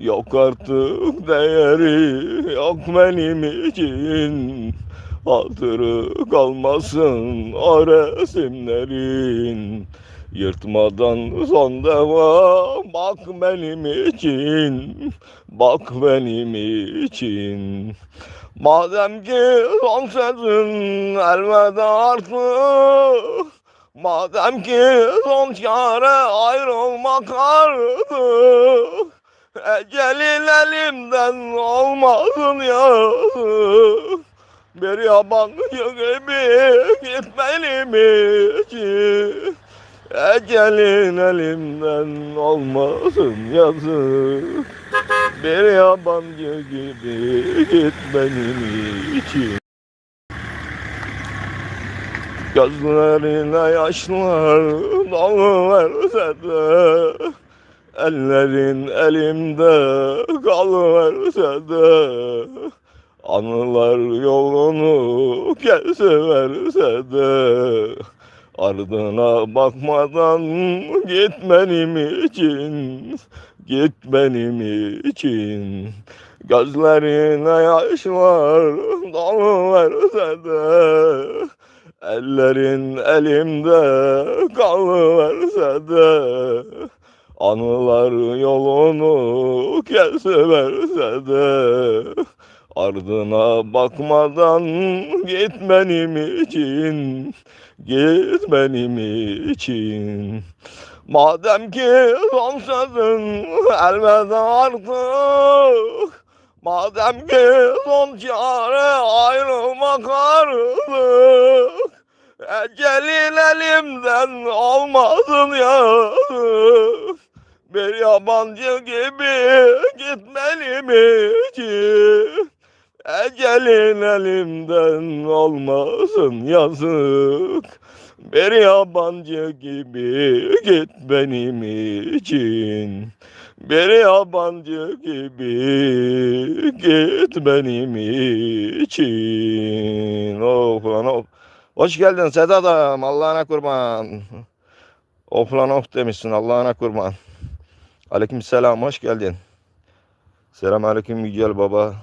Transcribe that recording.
Yok artık değeri yok benim için. Hatırı kalmasın o resimlerin. Yırtmadan son defa bak benim için. Bak benim için. Madem ki son sözün elveda artık Madem ki son çare ayrılmak artık Ecelin elimden olmasın yazık Bir yabancı gibi git benim için Ecelin elimden olmasın yazık Bir yabancı gibi git benim için Gözlerine yaşlar doluverse de Ellerin elimde kalıverse de Anılar yolunu kesiverse de Ardına bakmadan git benim için Git benim için. Gözlerine yaşlar doluverse de Ellerin elimde kalıverse de Anılar yolunu kesiverse de Ardına bakmadan git benim için Git benim için. Madem ki son sözün elveda artık. Madem ki son çare ayrılmak artık. Ecelin elimden olmasın yazık Bir yabancı gibi git benim için Ecelin elimden olmasın yazık. Bir yabancı gibi git benim için. Bir yabancı gibi git benim için. Of lan of. Hoş geldin Sedat'ım Allah'ına kurban. Of lan of demişsin Allah'ına kurban Aleyküm selam hoş geldin. Selam aleyküm güzel baba